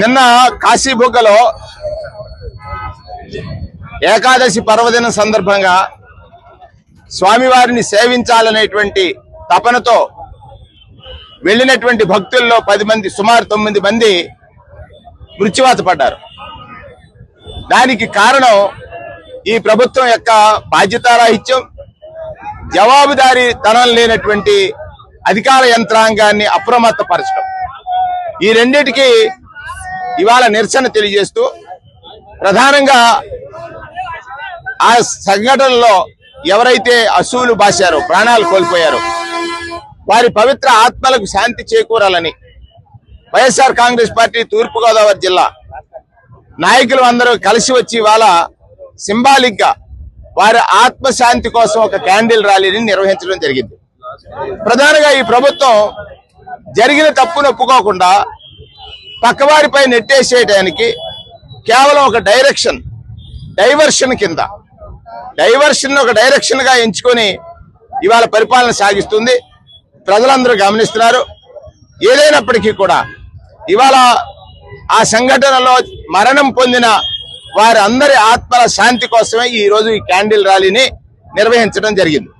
నిన్న కాశీబుగ్గలో ఏకాదశి పర్వదినం సందర్భంగా స్వామివారిని సేవించాలనేటువంటి తపనతో వెళ్ళినటువంటి భక్తుల్లో పది మంది సుమారు తొమ్మిది మంది మృత్యువాత పడ్డారు. దానికి కారణం ఈ ప్రభుత్వం యొక్క బాధ్యతారాహిత్యం జవాబుదారీ తనం లేనటువంటి అధికార యంత్రాంగాన్ని అప్రమత్తపరచడం. ఈ రెండింటికి ఇవాళ నిరసన తెలియజేస్తూ ప్రధానంగా ఆ సంఘటనలో ఎవరైతే అసూలు బాశారో ప్రాణాలు కోల్పోయారో వారి పవిత్ర ఆత్మలకు శాంతి చేకూరాలని వైఎస్ఆర్ కాంగ్రెస్ పార్టీ తూర్పుగోదావరి జిల్లా నాయకులు అందరూ కలిసి వచ్చి ఇవాళ సింబాలిక్గా వారి ఆత్మశాంతి కోసం ఒక క్యాండిల్ ర్యాలీని నిర్వహించడం జరిగింది. ప్రధానంగా ఈ ప్రభుత్వం జరిగిన తప్పును ఒప్పుకోకుండా పక్కవారిపై నెట్టేసేయడానికి కేవలం ఒక డైరెక్షన్ డైవర్షన్ కింద. డైవర్షన్ ఒక డైరెక్షన్గా ఎంచుకొని ఇవాళ పరిపాలన సాగిస్తుంది. ప్రజలందరూ గమనిస్తున్నారు. ఏదైనప్పటికీ కూడా ఇవాళ ఆ సంఘటనలో మరణం పొందిన వారందరి ఆత్మల శాంతి కోసమే ఈరోజు ఈ క్యాండిల్ ర్యాలీని నిర్వహించడం జరిగింది.